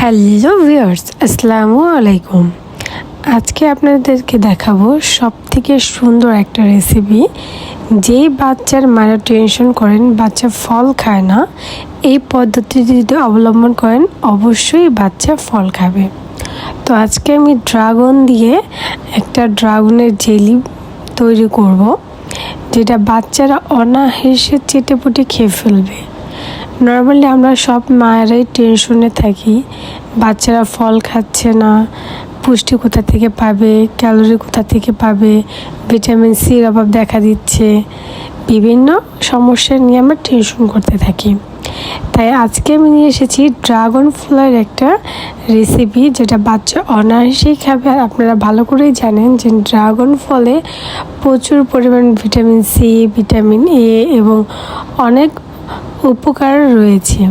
Hello viewers আসসালামু আলাইকুম। আজকে আপনাদেরকে দেখাবো সব থেকে সুন্দর একটা রেসিপি যেই বাচ্চার মায়েরা টেনশন করেন, বাচ্চা ফল খায় না। এই পদ্ধতি যদি অবলম্বন করেন, অবশ্যই বাচ্চা ফল খাবে। তো আজকে আমি ড্রাগন দিয়ে একটা ড্রাগনের জেলি তৈরি করব, যেটা বাচ্চারা অনাহেসে চেটেপুটে খেয়ে ফেলবে। নর্মালি আমরা সব মায়েরাই টেনশনে থাকি। বাচ্চারা ফল খাচ্ছে না, পুষ্টি কোথা থেকে পাবে ক্যালোরি কোথা থেকে পাবে ভিটামিন সির অভাব দেখা দিচ্ছে। বিভিন্ন সমস্যা নিয়ে আমরা টেনশন করতে থাকি। তাই আজকে আমি নিয়ে এসেছি ড্রাগন ফলের একটা রেসিপি যেটা বাচ্চা অনায়াসেই খাবে। আর আপনারা ভালো করেই জানেন যে ড্রাগন ফলে প্রচুর পরিমাণ ভিটামিন সি ভিটামিন এ এবং অনেক উপকার রয়েছে।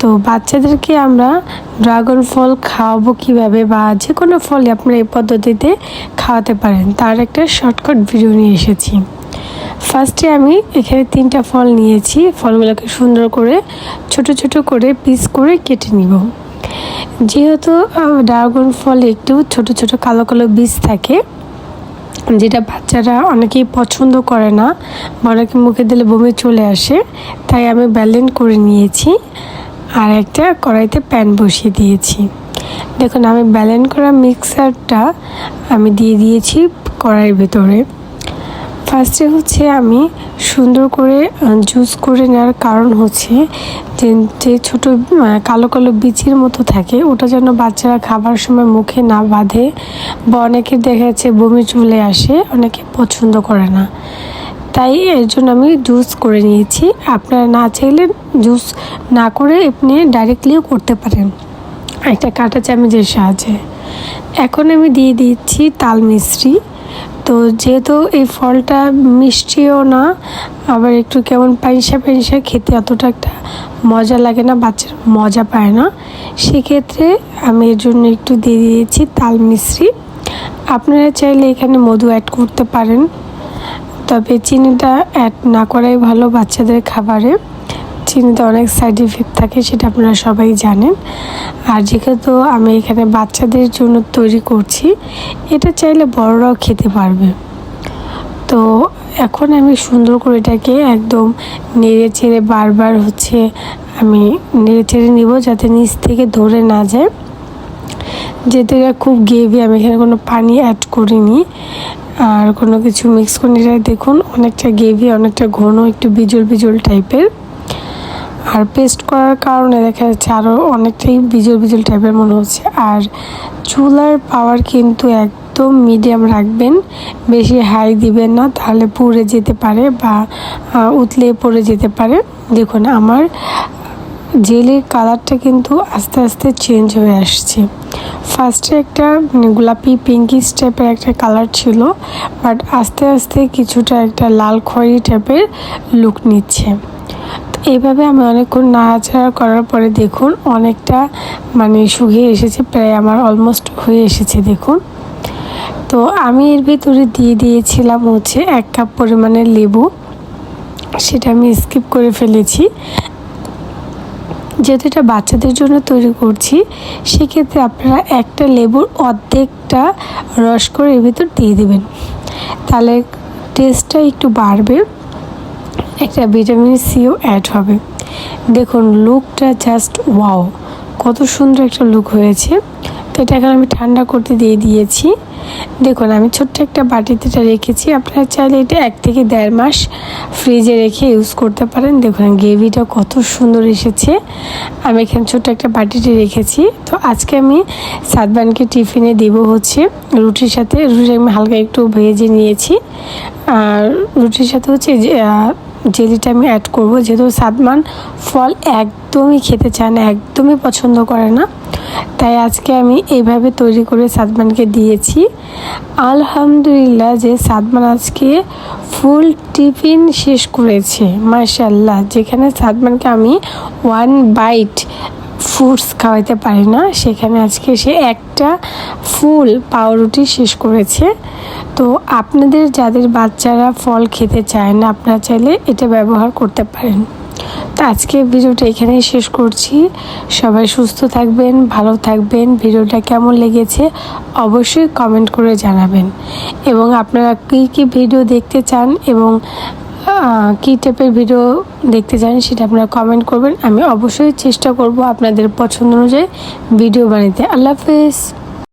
তো বাচ্চাদেরকে আমরা ড্রাগন ফল খাওয়াবো কীভাবে বা যে কোনো ফলই আপনারা এই পদ্ধতিতে খাওয়াতে পারেন। তার একটা শর্টকাট ভিডিও নিয়ে এসেছি। ফার্স্টে আমি এখানে তিনটা ফল নিয়েছি। ফলগুলোকে সুন্দর করে, ছোট ছোট করে পিস করে কেটে নিব। যেহেতু ড্রাগন ফলে একটু ছোট ছোট কালো কালো বীজ থাকে যেটা বাচ্চারা অনেকেই পছন্দ করে না বা অনেকে মুখে দিলে বমি চলে আসে, তাই আমি ব্যালেন করে নিয়েছি আর একটা কড়াইতে প্যান বসিয়ে দিয়েছি। দেখুন, আমি ব্যালেন করা মিক্সারটা আমি দিয়ে দিয়েছি কড়াইয়ের ভেতরে। ফার্স্টে হচ্ছে আমি সুন্দর করে জুস করে নেওয়ার কারণ হচ্ছে যে যে ছোটো কালো কালো বিচির মতো থাকে, ওটা যেন বাচ্চারা খাবার সময় মুখে না বাঁধে। বা অনেকে দেখা যাচ্ছে বমি চলে আসে, অনেকে পছন্দ করে না। তাই এর জন্য আমি জুস করে নিয়েছি। আপনারা না চাইলে জুস না করে আপনি ডাইরেক্টলিও করতে পারেন। একটা কাঁটা চামচের সাহায্যে। এখন আমি দিয়ে দিচ্ছি তাল মিশ্রি। তো যেহেতু এই ফলটা মিষ্টিও না, আবার একটু কেমন পাইসা পাইসা খেতে অতটা একটা মজা লাগে না, বাচ্চার মজা পায় না। সেক্ষেত্রে আমি এর জন্য একটু দিয়ে দিয়েছি তাল মিশ্রি। আপনারা চাইলে এখানে মধু অ্যাড করতে পারেন, তবে চিনিটা অ্যাড না করাই ভালো বাচ্চাদের খাবারে। চিনিতে অনেক সাইড ইফেক্ট থাকে, সেটা আপনারা সবাই জানেন। আর যেহেতু আমি এখানে বাচ্চাদের জন্য তৈরি করছি, এটা চাইলে বড়রাও খেতে পারবে। তো এখন আমি সুন্দর করে এটাকে একদম নেড়ে চেড়ে বারবার হচ্ছে আমি নেড়ে চেড়ে নিব যাতে নিচ থেকে ধরে না যায়। যেহেতু এটা খুব গেভি আমি এখানে কোনো পানি অ্যাড করিনি। আর কোনো কিছু মিক্স করে এটা দেখুন, অনেকটা গেভি অনেকটা ঘন, একটু বিজল বিজল টাইপের আর পেস্ট করার কারণে দেখা যাচ্ছে আরও অনেকটাই বিজল বিজল টাইপের মনে হচ্ছে। আর চুলার পাওয়ার কিন্তু একদম মিডিয়াম রাখবেন, বেশি হাই দিবেন না, তাহলে পুড়ে যেতে পারে বা উতলে পড়ে যেতে পারে। দেখুন, আমার জেলের কালারটা কিন্তু আস্তে আস্তে চেঞ্জ হয়ে আসছে। ফার্স্টে একটা মানে গোলাপি পিঙ্কিস টাইপের একটা কালার ছিল বাট আস্তে আস্তে কিছুটা একটা লাল খয়েরি টাইপের লুক নিচ্ছে। এইভাবে আমি অনেকক্ষণ নাড়াচাড়া করার পরে দেখুন অনেকটা মানে শুকিয়ে এসেছে, প্রায় আমার অলমোস্ট হয়ে এসেছে দেখুন। তো আমি এর ভিতরে দিয়ে দিয়েছিলাম হচ্ছে এক কাপ পরিমাণের লেবু, সেটা আমি স্কিপ করে ফেলেছি। যেহেতু এটা বাচ্চাদের জন্য তৈরি করছি, সেক্ষেত্রে আপনারা একটা লেবুর অর্ধেকটা রস করে এর ভিতর দিয়ে দেবেন। তাহলে টেস্টটা একটু বাড়বে। একটা ভিটামিন সিও অ্যাড হবে। দেখুন লুকটা জাস্ট ওয়াও কত সুন্দর একটা লুক হয়েছে। তো এটা এখন আমি ঠান্ডা করতে দিয়ে দিয়েছি। দেখুন, আমি ছোট্ট একটা বাটিতে এটা রেখেছি। আপনারা চাইলে এটা এক থেকে দেড় মাস ফ্রিজে রেখে ইউজ করতে পারেন। দেখুন, গ্রেভিটা কত সুন্দর এসেছে। আমি এখানে ছোট্ট একটা বাটিতে রেখেছি। তো আজকে আমি সাদবানকে টিফিনে দেব হচ্ছে রুটির সাথে। রুটি আমি হালকা একটু ভেজে নিয়েছি। আর রুটির সাথে হচ্ছে জেলিটা আমি অ্যাড করব, যেহেতু সাদমান ফল একদমই খেতে চায় না, একদমই পছন্দ করে না, তাই আজকে আমি এইভাবে তৈরি করে সাদমানকে দিয়েছি। আলহামদুলিল্লাহ যে সাদমান আজকে ফুল টিফিন শেষ করেছে মার্শাল্লাহ যেখানে সাদমানকে আমি ওয়ান বাইট ফ্রুটস খাওয়াইতে পারি না। সেখানে আজকে সে একটা ফুল পাউরুটি শেষ করেছে। তো আপনাদের যাদের বাচ্চারা ফল খেতে চায় না, আপনারা চাইলে এটা ব্যবহার করতে পারেন। তো আজকে ভিডিওটা এখানেই শেষ করছি। সবাই সুস্থ থাকবেন, ভালো থাকবেন। ভিডিওটা কেমন লেগেছে অবশ্যই কমেন্ট করে জানাবেন। এবং আপনারা কী কী ভিডিও দেখতে চান এবং কী টাইপের ভিডিও দেখতে চান সেটা আপনারা কমেন্ট করবেন। আমি অবশ্যই চেষ্টা করব আপনাদের পছন্দ অনুযায়ী ভিডিও বানাতে আল্লাহ হাফেজ।